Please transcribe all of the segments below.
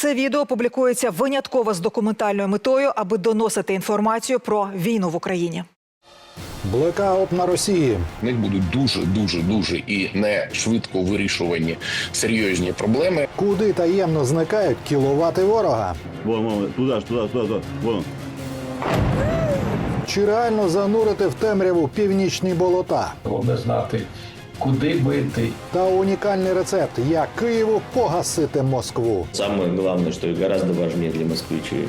Це відео публікується винятково з документальною метою, аби доносити інформацію про війну в Україні. Блекаут на Росії. В них будуть дуже, дуже, дуже і не швидко вирішувані серйозні проблеми. Куди таємно зникають кіловати ворога? Вон, вон, туда ж, туда, туда, туда. Вон. Чи реально занурити в темряву північні болота? Головне знати, куди бити, Та унікальний рецепт, як Києву погасити Москву. Самое главное, что и гораздо важнее для москвичей,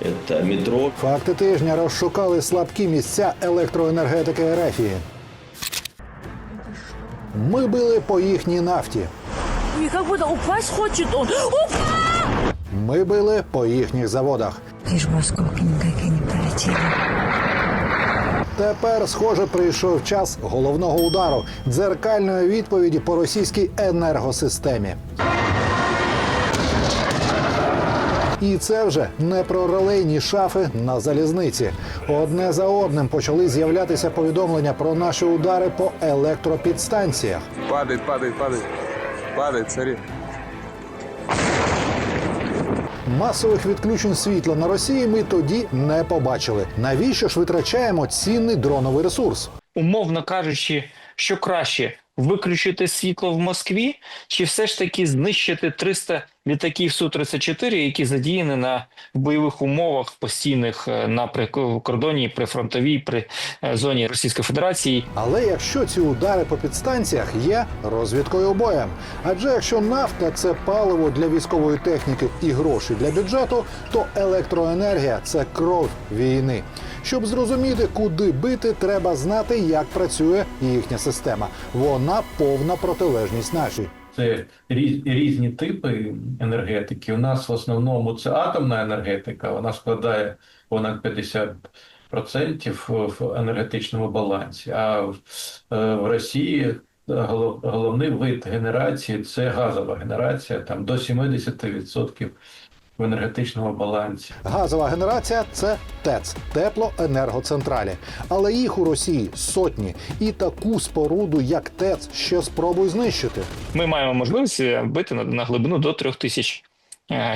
это метро. Факти тижня розшукали слабкі місця електроенергетики Ерефії. Ми били по їхній нафті. Как будто упасть хочет он. Упа! Ми били по їхніх заводах. Бы осколки никакие не пролетели. Тепер, схоже, прийшов час головного удару дзеркальної відповіді по російській енергосистемі. І це вже не про релейні шафи на залізниці. Одне за одним почали з'являтися повідомлення про наші удари по електропідстанціях. Падает, падает, падает. Падает, смотри. Масових відключень світла на Росії ми тоді не побачили. Навіщо ж витрачаємо цінний дроновий ресурс? умовно кажучи, що краще виключити світло в Москві, чи все ж таки знищити 300 літаків Су-34, які задіяні на бойових умовах постійних е, на при- кордоні прифронтовій при е, зоні Російської Федерації. Але якщо ці удари по підстанціях є розвідкою боєм, адже якщо нафта це паливо для військової техніки і гроші для бюджету, то електроенергія це кров війни. Щоб зрозуміти, куди бити, треба знати, як працює їхня система. Вона повна протилежність нашій. Це різ- різні типи енергетики. У нас в основному це атомна енергетика, вона складає понад 50% в енергетичному балансі. А в, е, Росії голов- головний вид генерації це газова генерація, там до 70% в енергетичному балансі. Газова генерація це ТЕЦ теплоенергоцентралі. Але їх у Росії сотні, і таку споруду, як ТЕЦ, ще спробуй знищити. Ми маємо можливість е, бити на, на глибину до 3000 е,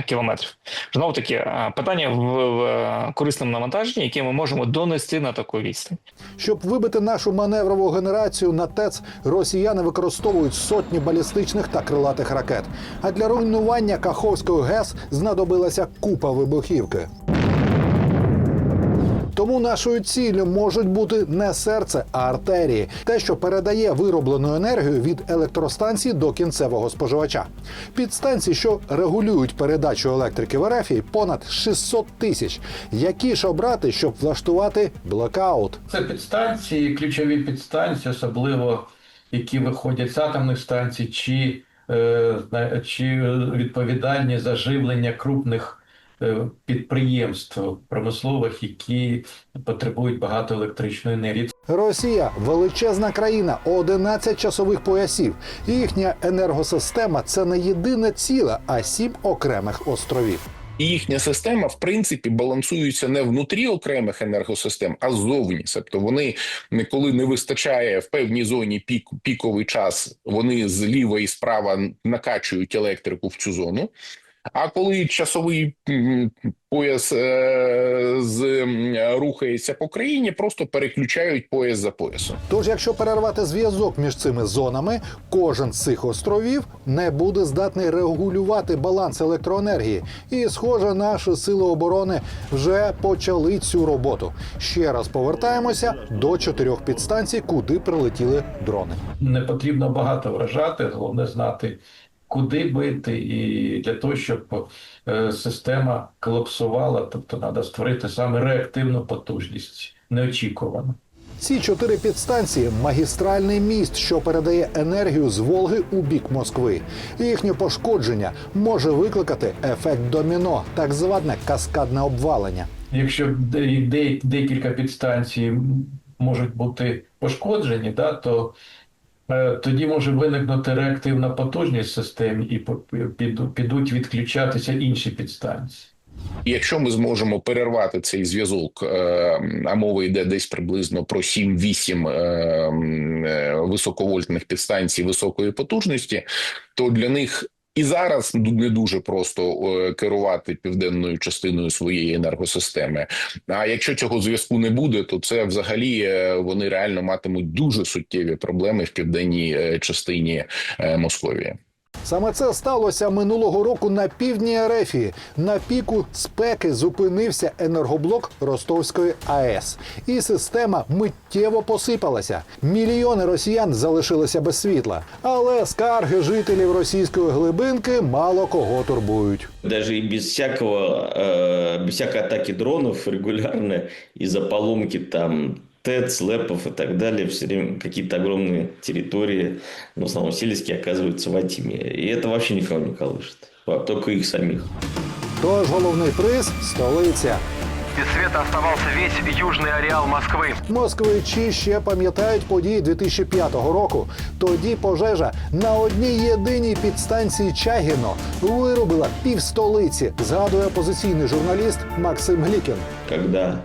кілометрів. Знову таки, е, питання в, в е, корисному навантаженні, яке ми можемо донести на таку відстань. Щоб вибити нашу маневрову генерацію на ТЕЦ, росіяни використовують сотні балістичних та крилатих ракет. А для руйнування Каховської ГЕС знадобилася купа вибухівки. Тому нашою ціллю можуть бути не серце, а артерії, те, що передає вироблену енергію від електростанції до кінцевого споживача. Підстанції, що регулюють передачу електрики в РФ, понад 600 тисяч. Які ж обрати, щоб влаштувати блекаут? Це підстанції, ключові підстанції, особливо які виходять з атомних станцій, чи, е, чи відповідальні за живлення крупних е, підприємств промислових, які потребують багато електричної енергії. Росія величезна країна, 11 часових поясів. Їхня енергосистема це не єдине ціле, а сім окремих островів. І їхня система, в принципі, балансується не внутрі окремих енергосистем, а ззовні. Тобто вони не- коли не вистачає в певній зоні пік, піковий час, вони зліва і справа накачують електрику в цю зону. А коли часовий пояс е, з рухається по країні, просто переключають пояс за поясом. Тож, якщо перервати зв'язок між цими зонами, кожен з цих островів не буде здатний регулювати баланс електроенергії. І, схоже, наші сили оборони вже почали цю роботу. Ще раз повертаємося до чотирьох підстанцій, куди прилетіли дрони. Не потрібно багато вражати, головне знати, куди бити, і для того, щоб е, система колапсувала, тобто треба створити саме реактивну потужність, неочікувану. Ці чотири підстанції магістральний міст, що передає енергію з Волги у бік Москви. Їхнє пошкодження може викликати ефект доміно, так зване каскадне обвалення. Якщо де- де- декілька підстанцій можуть бути пошкоджені, да, то тоді може виникнути реактивна потужність систем і підуть відключатися інші підстанції. Якщо ми зможемо перервати цей зв'язок, е, а мова йде десь приблизно про 7-8 е, м, е, високовольтних підстанцій високої потужності, то для них І зараз не дуже просто е, керувати південною частиною своєї енергосистеми. А якщо цього зв'язку не буде, то це взагалі е, вони реально матимуть дуже суттєві проблеми в південній е, частині Московії. Саме це сталося минулого року на півдні Ерефії. На піку спеки зупинився енергоблок Ростовської АЕС, і система миттєво посипалася. Мільйони росіян залишилися без світла. Але скарги жителів російської глибинки мало кого турбують. Даже без всякого, э, без всякой атаки дронов регулярно из-за поломки там ТЭЦ, ЛЭПов и так далее, все время какие-то огромные территории, ну, в основном сельские, оказываются во тьме. И это вообще никого не колышет, а только их самих. Тож головний приз столиця. Без света оставался весь южный ареал Москвы. Москвичі ще пам'ятають події 2005 року. Тоді пожежа на одній єдиній підстанції Чагіно виробила півстолиці, згадує опозиційний журналіст Максим Глікін. Когда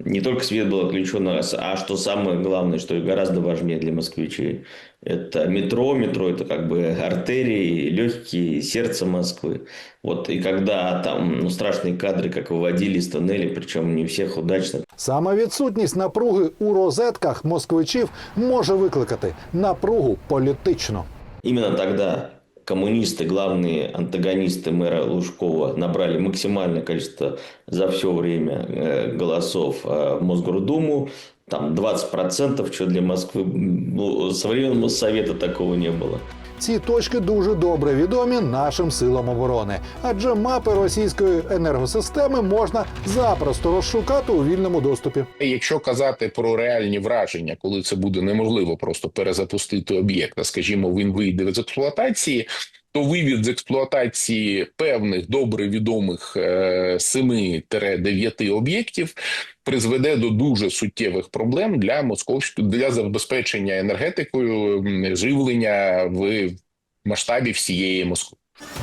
не только свет был отключен, а с- а что самое главное, что и гораздо важнее для москвичей, это метро. Метро – это как бы артерии, легкие, сердце Москвы. Вот, и когда там ну, страшные кадры, как выводили из тоннелей, причем не всех удачно, Саме відсутність напруги у розетках москвичів може викликати напругу політичну. Именно тогда коммунисты, главные антагонисты мэра Лужкова, набрали максимальное количество за все время э, голосов э, в Мосгордуму. Там 20%, что для Москвы, ну, со времен Моссовета такого не было. Ці точки дуже добре відомі нашим силам оборони, адже мапи російської енергосистеми можна запросто розшукати у вільному доступі. Якщо казати про реальні враження, коли це буде неможливо просто перезапустити об'єкт, а скажімо, він вийде з експлуатації. То вивід з експлуатації певних добре відомих е, 7-9 об'єктів призведе до дуже суттєвих проблем для московського для забезпечення енергетикою живлення в масштабі всієї Москви.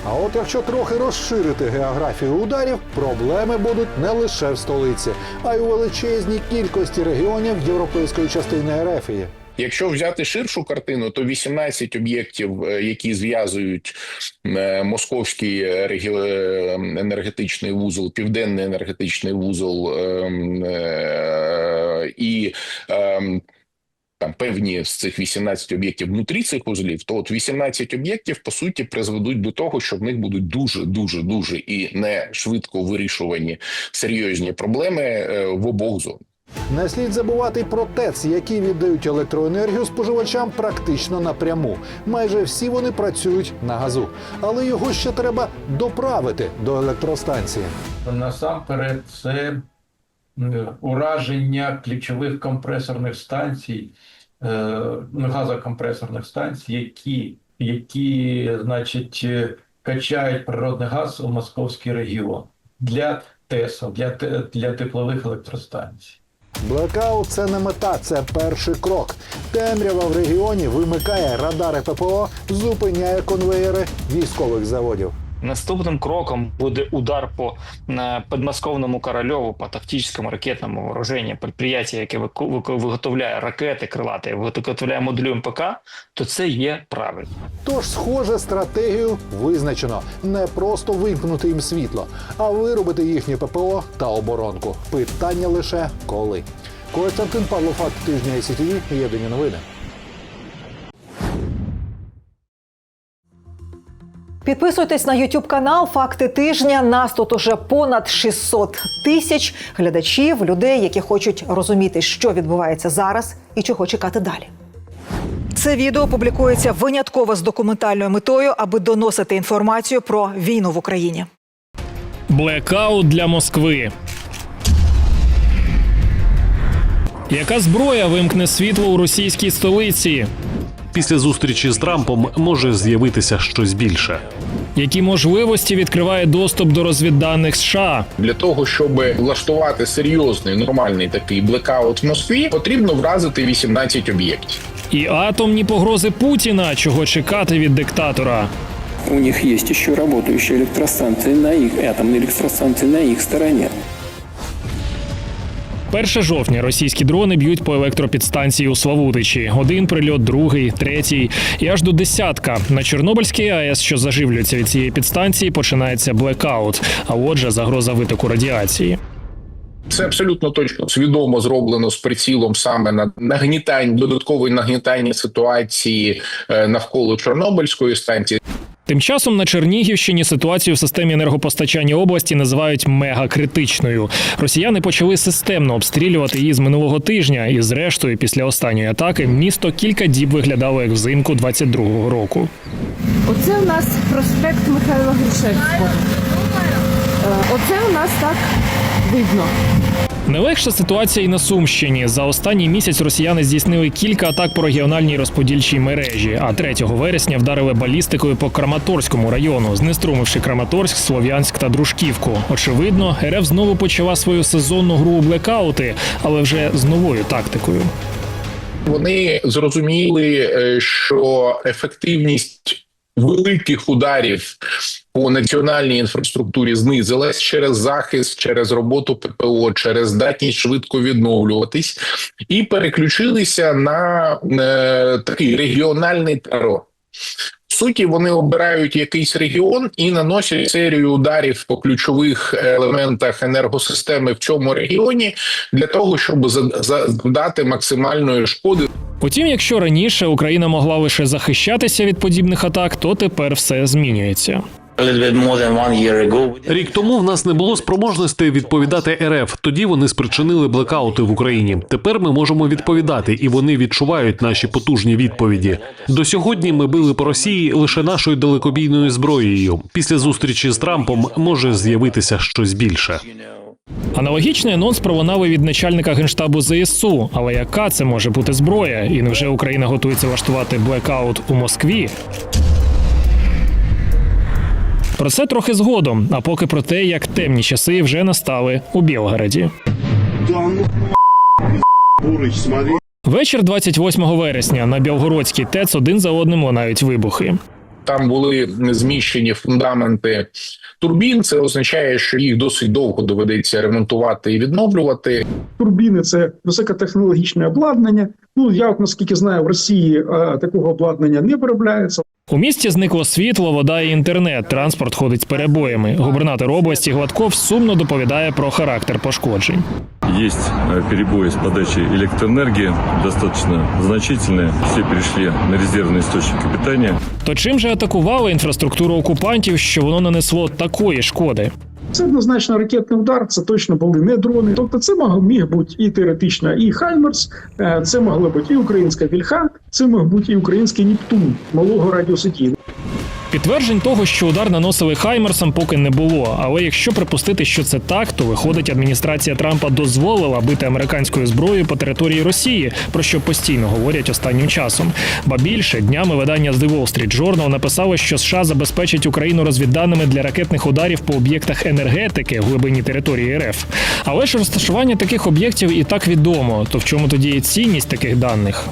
А от якщо трохи розширити географію ударів, проблеми будуть не лише в столиці, а й у величезній кількості регіонів європейської частини Ерефії. Якщо взяти ширшу картину, то 18 об'єктів, е, які зв'язують е, московський е, енергетичний вузол, південний енергетичний вузол і там певні з цих 18 об'єктів внутрі цих вузлів, то от 18 об'єктів по суті призведуть до того, що в них будуть дуже дуже дуже і не швидко вирішувані серйозні проблеми в обох зонах. Не слід забувати про ТЕЦ, які віддають електроенергію споживачам практично напряму. Майже всі вони працюють на газу, але його ще треба доправити до електростанції. Насамперед, це е, ураження ключових компресорних станцій, е, газокомпресорних станцій, які, які значить, е, качають природний газ у московський регіон для ТЕСО, для, для теплових електростанцій. Блекаут це не мета, це перший крок. Темрява в регіоні вимикає радари ППО, зупиняє конвеєри військових заводів. Наступним кроком буде удар по на підмосковному Корольову по тактичному ракетному вооруженню предприятия, яке виготовляє ракети крилаті, виготовляє модулі МПК, то це є правильно. Тож, схоже, стратегію визначено не просто вимкнути їм світло, а виробити їхнє ППО та оборонку. Питання лише коли. Костянтин Павло Факт тижня ІСТВ, єдині новини. Підписуйтесь на YouTube канал Факти тижня. Нас тут уже понад 600 тисяч глядачів, людей, які хочуть розуміти, що відбувається зараз і чого чекати далі. Це відео публікується винятково з документальною метою, аби доносити інформацію про війну в Україні. Блекаут для Москви. Яка зброя вимкне світло у російській столиці? Після зустрічі з Трампом може з'явитися щось більше. Які можливості відкриває доступ до розвідданих США? Для того щоб влаштувати серйозний нормальний такий блекаут в Москві, потрібно вразити 18 об'єктів. І атомні погрози Путіна, чого чекати від диктатора. У них есть еще работающие электростанции на их, атомные электростанции на их стороне. 1 жовтня російські дрони б'ють по електропідстанції у Славутичі. Один прильот, другий, третій і аж до десятка. На Чорнобильській АЕС, що заживлюється від цієї підстанції, починається блекаут, а отже, загроза витоку радіації. Це абсолютно точно свідомо зроблено з прицілом саме на нагнітання додаткової нагнітання ситуації е, навколо Чорнобильської станції. Тим часом на Чернігівщині ситуацію в системі енергопостачання області називають мегакритичною. Росіяни почали системно обстрілювати її з минулого тижня, і зрештою, після останньої атаки, місто кілька діб виглядало як взимку 22-го року. Оце у нас проспект Михайла Грушевського. Е, Оце у нас так видно. Не легша ситуація і на Сумщині. За останній місяць росіяни здійснили кілька атак по регіональній розподільчій мережі. А 3 вересня вдарили балістикою по Краматорському району, знеструмивши Краматорськ, Слов'янськ та Дружківку. Очевидно, РФ знову почала свою сезонну гру у блекаути, але вже з новою тактикою. Вони зрозуміли, е, що ефективність великих ударів по національній інфраструктурі знизилась через захист, через роботу ППО, через здатність швидко відновлюватись, і переключилися на е, такий регіональний терор. Суті, вони обирають якийсь регіон і наносять серію ударів по ключових елементах енергосистеми в цьому регіоні для того, щоб за- завдати максимальної шкоди Утім, якщо раніше Україна могла лише захищатися від подібних атак, то тепер все змінюється. Рік тому в нас не було спроможності відповідати РФ. Тоді вони спричинили блекаути в Україні. Тепер ми можемо відповідати, і вони відчувають наші потужні відповіді. До сьогодні ми били по Росії лише нашою далекобійною зброєю. Після зустрічі з Трампом може з'явитися щось більше. Аналогічний анонс пролунав і від начальника генштабу ЗСУ. Але яка це може бути зброя? І невже Україна готується влаштувати блекаут у Москві? Про це трохи згодом, а поки про те, як темні часи вже настали у Білгороді. Вечір 28 вересня на Білгородській ТЕЦ один за одним лунають вибухи. Там були зміщені фундаменти турбін. Це означає, що їх досить довго доведеться ремонтувати і відновлювати. турбіни це високотехнологічне обладнання. Ну я от наскільки знаю, в Росії е, такого обладнання не виробляється. У місті зникло світло, вода і інтернет. Транспорт ходить з перебоями. Губернатор області Гладков сумно доповідає про характер пошкоджень. Есть э, перебои с подачей электроэнергии, достаточно значительные. Все перешли на резервные источники питания. То чим же атакували інфраструктуру окупантів, що воно нанесло такої шкоди? Це однозначно ракетний удар. Це точно були не дрони. Тобто, це мог міг бути і теоретично, і Хаймерс, е, це могла бути і українська вільха, це мог бути і український Нептун малого радіосеті. Підтверджень того, що удар наносили Хаймерсом, поки не було. Але якщо припустити, що це так, то виходить, адміністрація Трампа дозволила бити американською зброєю по території Росії, про що постійно говорять останнім часом. Ба більше днями видання The Wall Street Journal написало, що США забезпечить Україну розвідданими для ракетних ударів по об'єктах енергетики в глибині території РФ. Але ж розташування таких об'єктів і так відомо. То в чому тоді є цінність таких даних?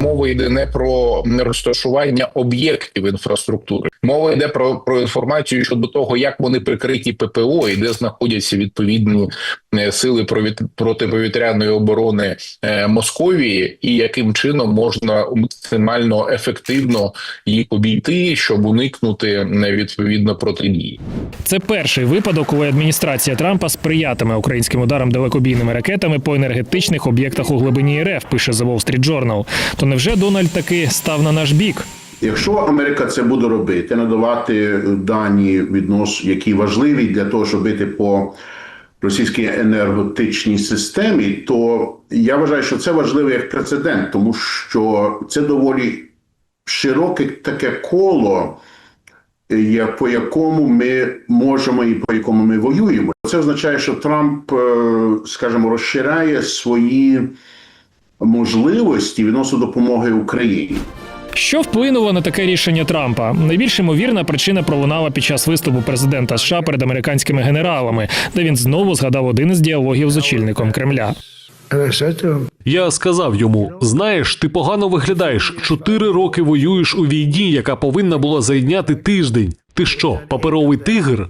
Мова йде не про розташування об'єктів інфраструктури. Мова йде про, про інформацію щодо того, як вони прикриті ППО і де знаходяться відповідні е, сили протиповітряної оборони е, Московії, і яким чином можна максимально ефективно їх обійти, щоб уникнути е, відповідно протидії. Це перший випадок, коли адміністрація Трампа сприятиме українським ударам далекобійними ракетами по енергетичних об'єктах у глибині РФ, пише The Wall Street Journal. То невже Дональд таки став на наш бік? Якщо Америка це буде робити, надавати дані віднос, які важливі для того, щоб бити по російській енергетичній системі, то я вважаю, що це важливо як прецедент, тому що це доволі широке таке коло, по якому ми можемо і по якому ми воюємо. Це означає, що Трамп, е, скажімо, розширяє свої можливості відносно допомоги Україні. Що вплинуло на таке рішення Трампа? Найбільш ймовірна причина пролунала під час виступу президента США перед американськими генералами, де він знову згадав один із діалогів з очільником Кремля. Я сказав йому: знаєш, ти погано виглядаєш. Чотири роки воюєш у війні, яка повинна була зайняти тиждень. Ти що, паперовий тигр?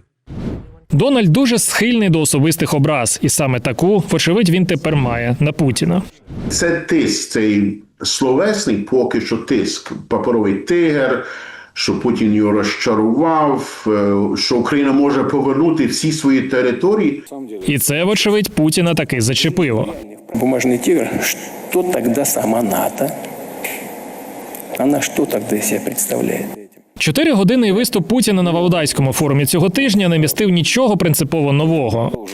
Дональд дуже схильний до особистих образ, і саме таку, вочевидь, він тепер має на Путіна. Це тиск, цей словесний поки що тиск, паперовий тигр, що Путін його розчарував, е, що Україна може повернути всі свої території. І це, вочевидь, Путіна таки зачепило. Бумажный тигр, что тогда сама НАТО? Она что тогда из себя представляет? Чотиригодинний виступ Путіна на Валдайському форумі цього тижня не містив нічого принципово нового.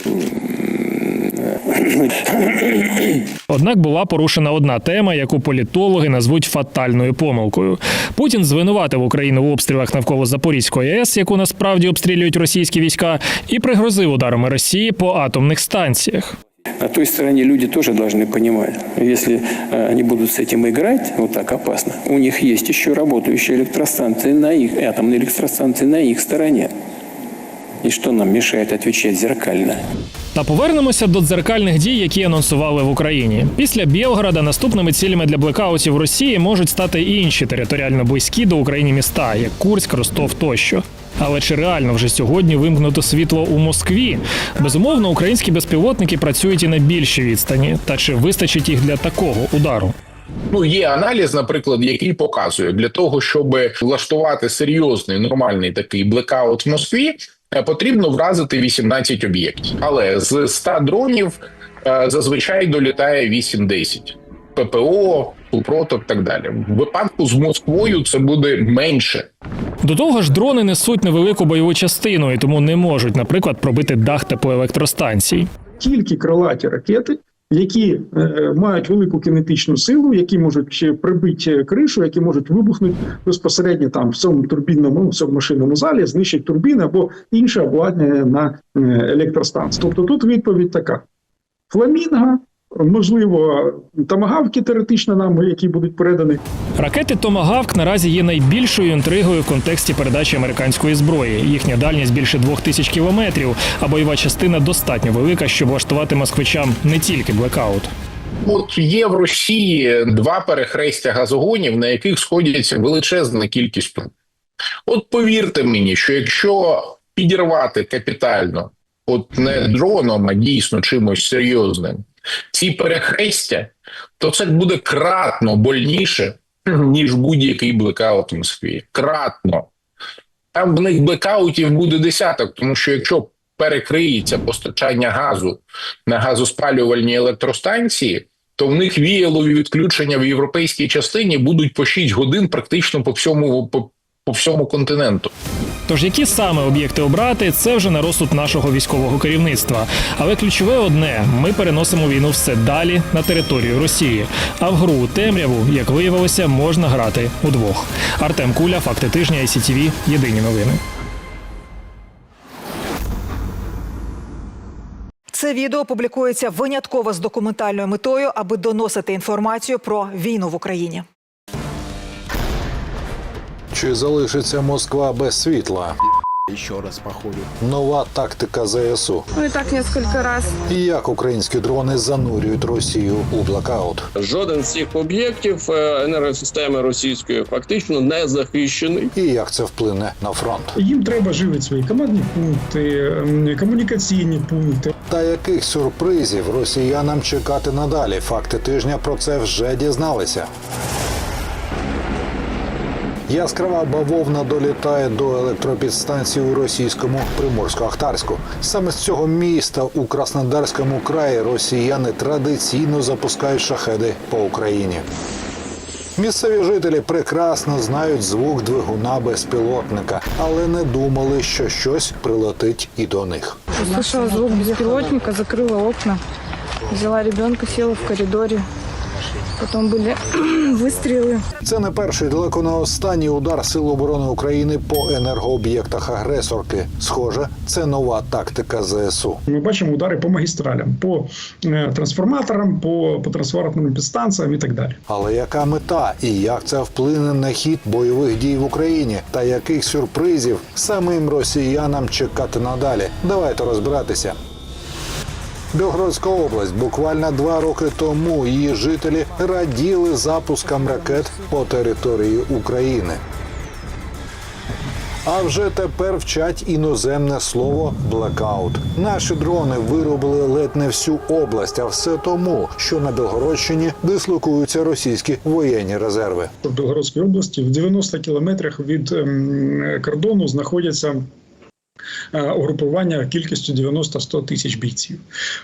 Однак була порушена одна тема, яку політологи назвуть фатальною помилкою. Путін звинуватив Україну в обстрілах навколо Запорізької АЕС, яку насправді обстрілюють російські війська, і пригрозив ударами Росії по атомних станціях. На той стороне люди тоже должны понимать, если э, они будут с этим играть, вот так опасно, у них есть еще работающие электростанции на их, атомные электростанции на их стороне. И что нам мешает отвечать зеркально? Та повернемося до дзеркальних дій, які анонсували в Україні. Після Білгорода наступними цілями для блекаутів Росії можуть стати і інші територіально близькі до України міста, як Курськ, Ростов тощо. Але чи реально вже сьогодні вимкнуто світло у Москві? Безумовно, українські безпілотники працюють і на більшій відстані. Та чи вистачить їх для такого удару? Ну, є аналіз, наприклад, який показує для того, щоб влаштувати серйозний нормальний такий блекаут в Москві, е, потрібно вразити 18 об'єктів. Але з 100 дронів е, зазвичай долітає 8-10. ППО, супротив, так далі. В випадку з Москвою це буде менше. До того ж, дрони несуть невелику бойову частину і тому не можуть, наприклад, пробити дах теплоелектростанцій. Тільки крилаті ракети, які е, мають велику кінетичну силу, які можуть прибити кришу, які можуть вибухнути безпосередньо там в цьому турбінному в цьому машинному залі, знищить турбіни або інше обладнання на е, електростанції. Тобто тут відповідь така: фламінга, можливо, тамагавки теоретично нам, які будуть передані Ракети Томагавк наразі є найбільшою інтригою в контексті передачі американської зброї. Їхня дальність більше двох тисяч кілометрів, а бойова частина достатньо велика, щоб влаштувати москвичам не тільки блекаут. От є в Росії два перехрестя газогонів, на яких сходяться величезна кількість труб. От повірте мені, що якщо підірвати капітально, от не дроном, а дійсно чимось серйозним, ці перехрестя, то це буде кратно больніше, ніж будь-який блекаут в Москві. Кратно. Там в них блекаутів буде десяток, тому що якщо перекриється постачання газу на газоспалювальні електростанції, то в них віялові відключення в європейській частині будуть по 6 годин практично по всьому по, по всьому континенту. Тож які саме об'єкти обрати, це вже на розсуд нашого військового керівництва. Але ключове одне: ми переносимо війну все далі на територію Росії. А в гру у темряву, як виявилося, можна грати удвох. Артем Куля, факти тижня, ICTV, Єдині новини. Це відео публікується винятково з документальною метою, аби доносити інформацію про війну в Україні. Чи залишиться Москва без світла? Еще раз походу. Нова тактика ЗСУ. Ну и так несколько раз. І як українські дрони занурюють Росію у блокаут? Жоден з цих об'єктів е, енергосистеми російської фактично не захищений. І як це вплине на фронт? Їм треба живити свої командні пункти, комунікаційні пункти. Та яких сюрпризів росіянам чекати надалі? Факти тижня про це вже дізналися. Яскрава бавовна долітає до електропідстанції у російському Приморсько-Ахтарську. Саме з цього міста у Краснодарському краї росіяни традиційно запускають шахеди по Україні. Місцеві жителі прекрасно знають звук двигуна безпілотника, але не думали, що щось прилетить і до них. Услышала звук беспилотника, закрыла окна, взяла ребенка, села в коридоре Потом были выстрелы. Це не перший далеко не останній удар Сил оборони України по енергооб'єктах агресорки. Схоже, це нова тактика ЗСУ. Ми бачимо удари по магістралям, по е, трансформаторам, по, по трансформаторним підстанціям і так далі. Але яка мета і як це вплине на хід бойових дій в Україні? Та яких сюрпризів самим росіянам чекати надалі? Давайте розбиратися. Білгородська область буквально два роки тому її жителі раділи запускам ракет по території України. А вже тепер вчать іноземне слово блекаут. Наші дрони виробили ледь не всю область, а все тому, що на Білгородщині дислокуються російські воєнні резерви. В Білгородській області в 90 кілометрах від ем, кордону знаходяться. Е, Угрупування кількістю 90-100 тисяч бійців.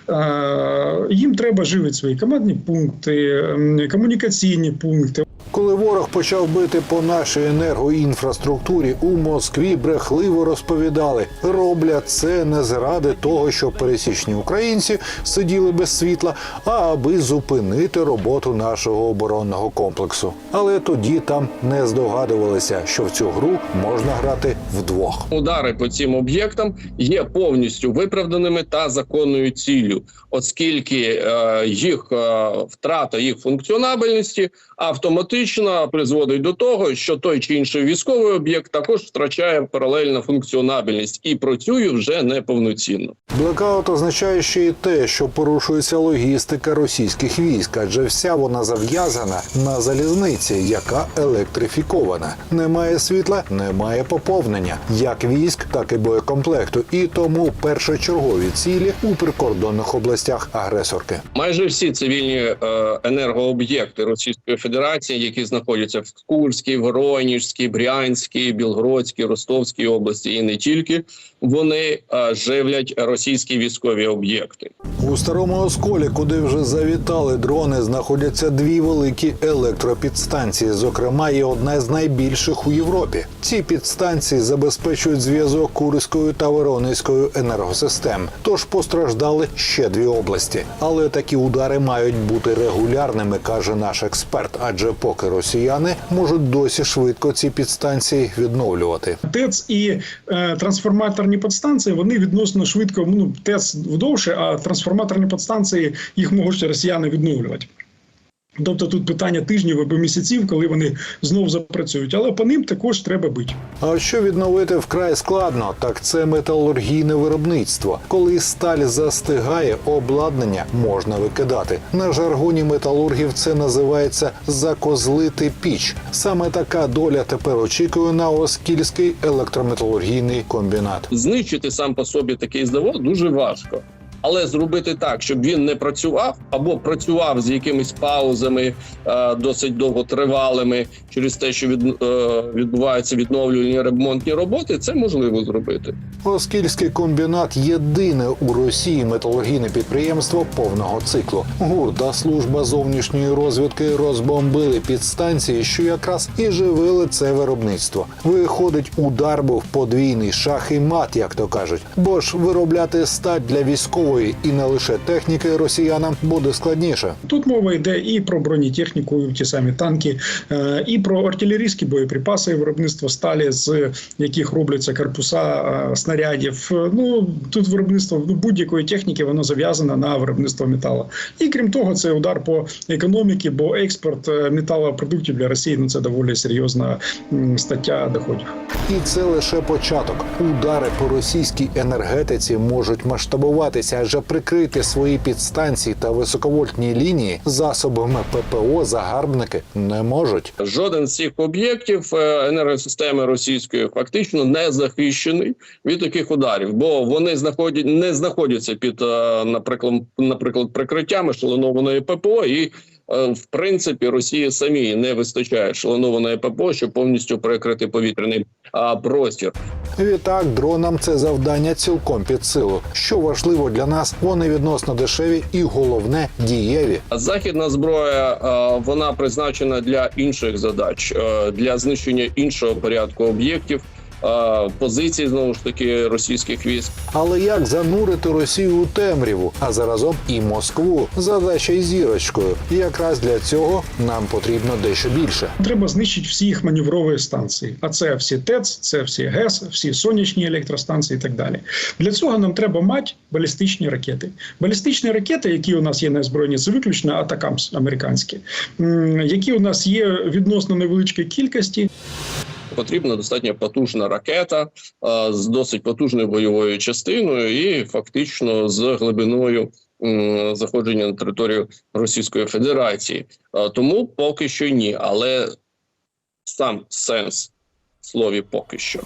Е, Їм треба живити свої командні пункти, комунікаційні пункти. Коли ворог почав бити по нашій енергоінфраструктурі, у Москві брехливо розповідали, роблять це не заради того, щоб пересічні українці сиділи без світла, а аби зупинити роботу нашого оборонного комплексу. Але тоді там не здогадувалися, що в цю гру можна грати вдвох. Удари по цим об'єктам є повністю виправданими та законною ціллю, оскільки е, їх е, втрата їх функціонабельності автоматично призводить до того, що той чи інший військовий об'єкт також втрачає паралельно функціонабельність і працює вже неповноцінно. Блекаут означає ще й те, що порушується логістика російських військ, адже вся вона зав'язана на залізниці, яка електрифікована. Немає світла, немає поповнення, як військ, так і боєкомплекту. І тому першочергові цілі у прикордонних областях агресорки. Майже всі цивільні е, енергооб'єкти Російської Федерації, які знаходяться в Курській, Воронежській, Брянській, Білгородській, Ростовській області, і не тільки вони живлять російські військові об'єкти. У старому осколі, куди вже завітали дрони, знаходяться дві великі електропідстанції. Зокрема, є одна з найбільших у Європі. Ці підстанції забезпечують зв'язок Курською та Воронезькою енергосистем. Тож постраждали ще дві області. Але такі удари мають бути регулярними, каже наш експерт. Адже поки росіяни можуть досі швидко ці підстанції відновлювати. ТЕЦ і е, трансформаторні підстанції вони відносно швидко. Ну ТЕЦ вдовше, а трансформаторні підстанції їх можуть росіяни відновлювати. Тобто тут питання тижнів або місяців, коли вони знов запрацюють, але по ним також треба бити. А що відновити вкрай складно, так це металургійне виробництво. Коли сталь застигає, обладнання можна викидати. На жаргоні металургів це називається закозлити піч. Саме така доля тепер очікує на Оскільський електрометалургійний комбінат. Знищити сам по собі такий завод дуже важко. Але зробити так, щоб він не працював або працював з якимись паузами е, досить довготривалими через те, що від, е, відбуваються відновлювальні ремонтні роботи, це можливо зробити. Оскільський комбінат єдине у Росії металургійне підприємство повного циклу. ГУР та служба зовнішньої розвідки розбомбили підстанції, що якраз і живили це виробництво. Виходить, удар був подвійний шах і мат, як то кажуть. Бо ж виробляти стать для військової і не лише техніки росіянам буде складніше. Тут мова йде і про бронетехніку, ті самі танки, е, і про артилерійські боєприпаси, виробництво сталі, з яких робляться корпуса е, снарядів. Е, Ну тут виробництво ну, будь-якої техніки воно зав'язане на виробництво металу. І крім того, це удар по економіці, бо експорт металопродуктів для Росії ну це доволі серйозна стаття доходів. І це лише початок. Удари по російській енергетиці можуть масштабуватися, адже прикрити свої підстанції та високовольтні лінії засобами ППО загарбники не можуть. Жоден з цих об'єктів е, енергосистеми російської фактично не захищений від таких ударів, бо вони знаходять не знаходяться під, е, наприклад, наприклад, прикриттям ешелонованої ППО і. е, В принципі, Росії самій не вистачає ешелонованої ППО, щоб повністю перекрити повітряний простір. Відтак, дронам це завдання цілком під силу. Що важливо для нас, вони відносно дешеві і головне дієві. Західна зброя е, вона призначена для інших задач, е, для знищення іншого порядку об'єктів, позицій знову ж таки російських військ. Але як занурити Росію у темряву, а заразом і Москву? Задача із зірочкою. І якраз для цього нам потрібно дещо більше. Треба знищити всі їх маневрові станції. А це всі ТЕЦ, це всі ГЕС, всі сонячні електростанції і так далі. Для цього нам треба мати балістичні ракети. Балістичні ракети, які у нас є на озброєнні, це виключно атакамс американські, які у нас є відносно невеличкої кількості. Потрібна достатньо потужна ракета е, з досить потужною бойовою частиною і фактично з глибиною заходження на територію Російської Федерації. Е, Тому поки що ні, але сам сенс слові поки що.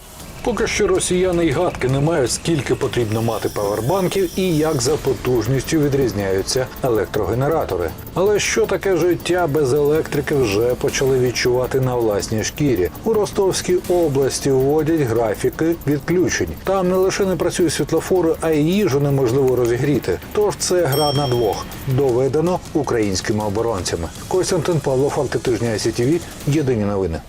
Поки що росіяни й гадки не мають, скільки потрібно мати павербанків і як за потужністю відрізняються електрогенератори. Але що таке життя без електрики вже почали відчувати на власній шкірі. У Ростовській області вводять графіки відключень. Там не лише не працюють світлофори, а й їжу неможливо розігріти. Тож це гра на двох доведено українськими оборонцями. Костянтин Павло, факти тижня СІТВ, Єдині новини.